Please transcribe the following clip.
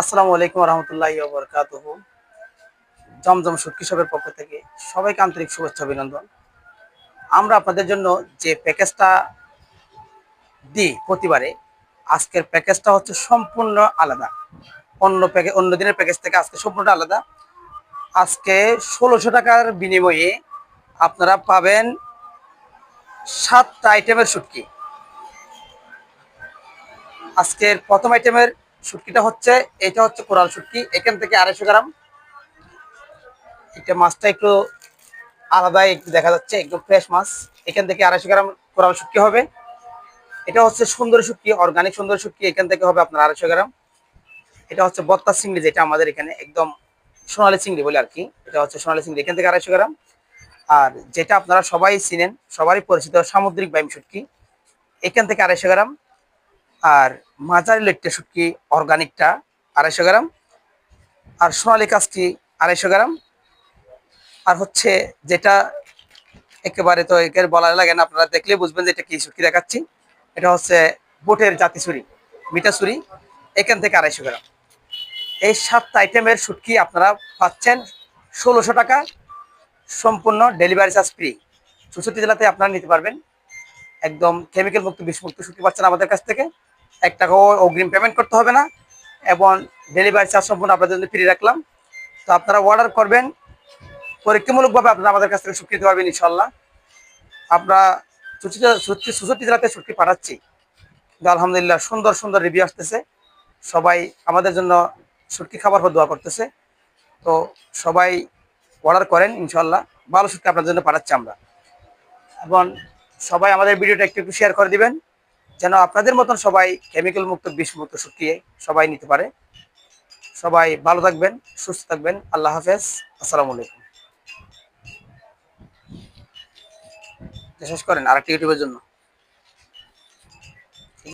আসসালামু আলাইকুম রহমতুল্লাহ বরকাতহ। জমজম সুটকি শপের পক্ষ থেকে সবাইকে আন্তরিক শুভেচ্ছা অভিনন্দন। আমরা আপনাদের জন্য যে প্যাকেজটা দিই প্রতিবারে, আজকের প্যাকেজটা হচ্ছে সম্পূর্ণ আলাদা। অন্য প্যাকেজ অন্য দিনের প্যাকেজ থেকে আজকে সম্পূর্ণ আলাদা। আজকে ষোলোশো টাকার বিনিময়ে আপনারা পাবেন সাতটা আইটেমের শুটকি আজকের প্রথম আইটেমের শুটকিটা হচ্ছে, এটা হচ্ছে কোরাল শুটকি। এখান থেকে আড়াইশো গ্রাম। এটা মাছটা একটু আলাদাই একটু দেখা যাচ্ছে, একদম ফ্রেশ মাছ। এখান থেকে আড়াইশো গ্রাম কোরাল শুটকি হবে। এটা হচ্ছে সুন্দর শুটকি অর্গানিক সুন্দর শুটকি। এখান থেকে হবে আপনার আড়াইশো গ্রাম। এটা হচ্ছে বত্তা চিংড়ি, যেটা আমাদের এখানে একদম সোনালি চিংড়ি বলে আর কি। এটা হচ্ছে সোনালি চিংড়ি, এখান থেকে আড়াইশো গ্রাম। আর যেটা আপনারা সবাই চিনেন, সবারই পরিচিত সামুদ্রিক বাইম শুটকি। এখান থেকে আড়াইশো গ্রাম। আর মাঝারি লেট্টে শুটকি অর্গানিকটা? আড়াইশো গ্রাম। আর সোনালি কাজটি আড়াইশো গ্রাম। আর হচ্ছে যেটা একেবারে তো একে বলা লাগে না, আপনারা দেখলে বুঝবেন যে এটা কি শুটকি দেখাচ্ছি। এটা হচ্ছে বোটের জাতি ছুরি মিটা ছুরি এখান থেকে আড়াইশো গ্রাম। এই সাতটা আইটেমের শুটকি আপনারা পাচ্ছেন? ষোলোশো টাকা। সম্পূর্ণ ডেলিভারি চার্জ ফ্রি। চৌষট্টি জেলাতে আপনারা নিতে পারবেন। একদম কেমিক্যাল মুক্ত বিষমুক্ত শুটকি পাচ্ছেন আমাদের কাছ থেকে। এক টাকাও অগ্রিম পেমেন্ট করতে হবে না এবং ডেলিভারি চার্জ সম্পূর্ণ আপনাদের জন্য ফ্রি রাখলাম। তো আপনারা অর্ডার করবেন, পরীক্ষামূলকভাবে আপনারা আমাদের কাছ থেকে শুটকি নিতে পারবেন ইনশাল্লাহ আমরা চৌষট্টি জেলাতে শুটকি পাঠাচ্ছি। আলহামদুলিল্লাহ সুন্দর সুন্দর রিভিউ আসতেছে। সবাই আমাদের জন্য শুটকি খাবার পর দোয়া করতেছে। তো সবাই অর্ডার করেন ইনশাল্লাহ ভালো শুটকি আপনার জন্য পাঠাচ্ছি আমরা। এবং সবাই আমাদের ভিডিওটা একটু একটু শেয়ার করে দিবেন। যেন আপনাদের মতন সবাই কেমিক্যাল মুক্ত, বিষ মুক্ত শুকিয়ে সবাই নিতে পারে। সবাই ভালো থাকবেন, সুস্থ থাকবেন। আল্লাহ হাফেজ। আসসালামু আলাইকুম। শেষ করেন আর একটা ইউটিউবের জন্য।